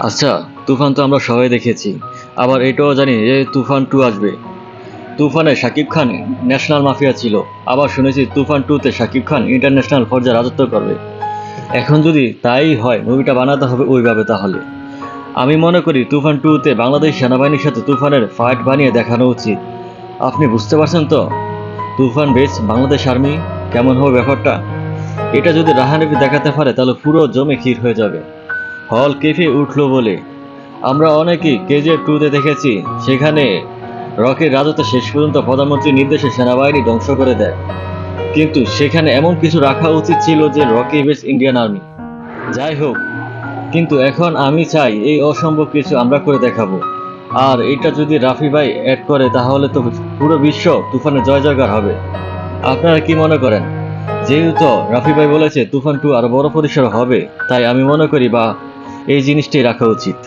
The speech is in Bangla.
আচ্ছা তুফান তো আমরা সবাই দেখেছি। আবার এটাও জানি যে তুফান টু আসবে। তুফানে শাকিব খান ন্যাশনাল মাফিয়া ছিল। আবার শুনেছি তুফান টুতে শাকিব খান ইন্টারন্যাশনাল পর্যায়ে রাজত্ব করবে। এখন যদি তাই হয় মুভিটা বানাতে হবে ওইভাবে তাহলে। আমি মনে করি তুফান টুতে বাংলাদেশ সেনাবাহিনীর সাথে তুফানের ফাইট বানিয়ে দেখানো উচিত। আপনি বুঝতে পারছেন তো? তুফান বেস বাংলাদেশ আর্মি কেমন হবে ব্যাপারটা? এটা যদি রাহানেবি দেখাতে পারে, তাহলে পুরো জমে ক্ষীর হয়ে যাবে। হল কেঁপে উঠল বলে। আমরা অনেকেই কেজিএফ টুতে দেখেছি, সেখানে রকের রাজত্ব শেষ পর্যন্ত প্রধানমন্ত্রীর নির্দেশে সেনাবাহিনী ধ্বংস করে দেয়। কিন্তু সেখানে এমন কিছু রাখা উচিত ছিল যে রকি বেস ইন্ডিয়ান আর্মি। যাই হোক, কিন্তু এখন আমি চাই এই অসম্ভব কিছু আমরা করে দেখাবো। আর এটা যদি রাফি ভাই অ্যাড করে, তাহলে তো পুরো বিশ্ব তুফানে জয় জয়গার হবে। আপনারা কি মনে করেন? যেহেতু রাফি ভাই বলেছে, তুফান টু আরও বড় পরিসর হবে, তাই আমি মনে করি বা এই জিনিসটি রাখা উচিত।